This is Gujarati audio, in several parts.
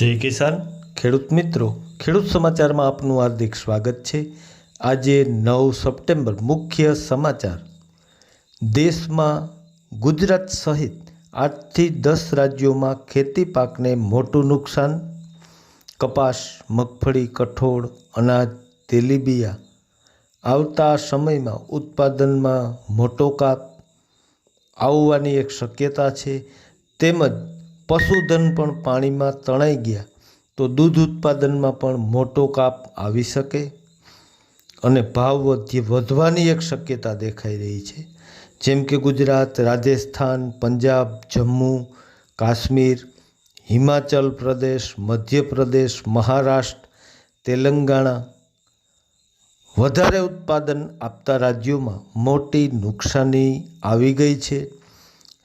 જય કિસાન, ખેડૂત મિત્રો. ખેડૂત સમાચારમાં આપનું હાર્દિક સ્વાગત છે. આજે નવ સપ્ટેમ્બર, મુખ્ય સમાચાર. દેશમાં ગુજરાત સહિત આઠથી દસ રાજ્યોમાં ખેતી પાકને મોટું નુકસાન. કપાસ, મગફળી, કઠોળ, અનાજ, તેલીબિયા. આવતા સમયમાં ઉત્પાદનમાં મોટો કાપ. આવવાની એક શક્યતા છે. તેમજ પશુધન પણ પાણીમાં તણાઈ ગયા તો દૂધ ઉત્પાદનમાં પણ મોટો કાપ આવી શકે અને ભાવ વધી વધવાની એક શક્યતા દેખાઈ રહી છે. જેમ કે ગુજરાત, રાજસ્થાન, પંજાબ, જમ્મુ, કાશ્મીર, હિમાચલ પ્રદેશ, મધ્યપ્રદેશ, મહારાષ્ટ્ર, તેલંગાણા વધારે ઉત્પાદન આપતા રાજ્યોમાં મોટી નુકસાની આવી ગઈ છે.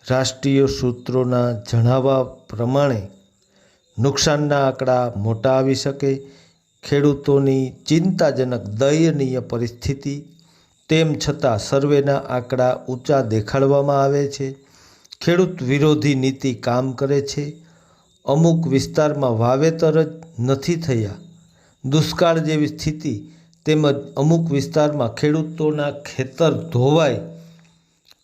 રાષ્ટ્રીય સૂત્રોના જણાવ્યા પ્રમાણે નુકસાનના આંકડા મોટા આવી શકે, ખેડૂતોની ચિંતાજનક દયનીય પરિસ્થિતિ, તેમ છતાં સર્વેના આંકડા ઊંચા દેખાડવામાં આવે છે. ખેડૂત વિરોધી નીતિ કામ કરે છે. અમુક વિસ્તારમાં વાવેતર જ નથી થયા. દુષ્કાળ જેવી સ્થિતિ તેમજ અમુક વિસ્તારમાં ખેડૂતોના ખેતર ધોવાય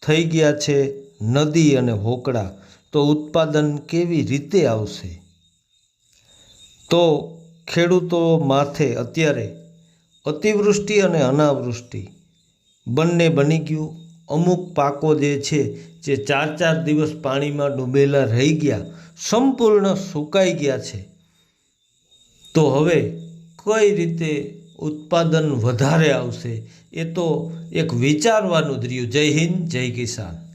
થઈ ગયા છે. નદી અને હોકળા તો ઉત્પાદન કેવી રીતે આવશે? તો ખેડૂતો માથે અત્યારે અતિવૃષ્ટિ અને અનાવૃષ્ટિ. બંને બની ગયું. અમુક પાકો જે છે, જે ચાર ચાર દિવસ પાણીમાં ડૂબેલા રહી ગયા, સંપૂર્ણ સુકાઈ ગયા છે. તો હવે કઈ રીતે ઉત્પાદન વધારે આવશે એ તો એક વિચારવાનું જ જય હિન્દ, જય કિસાન.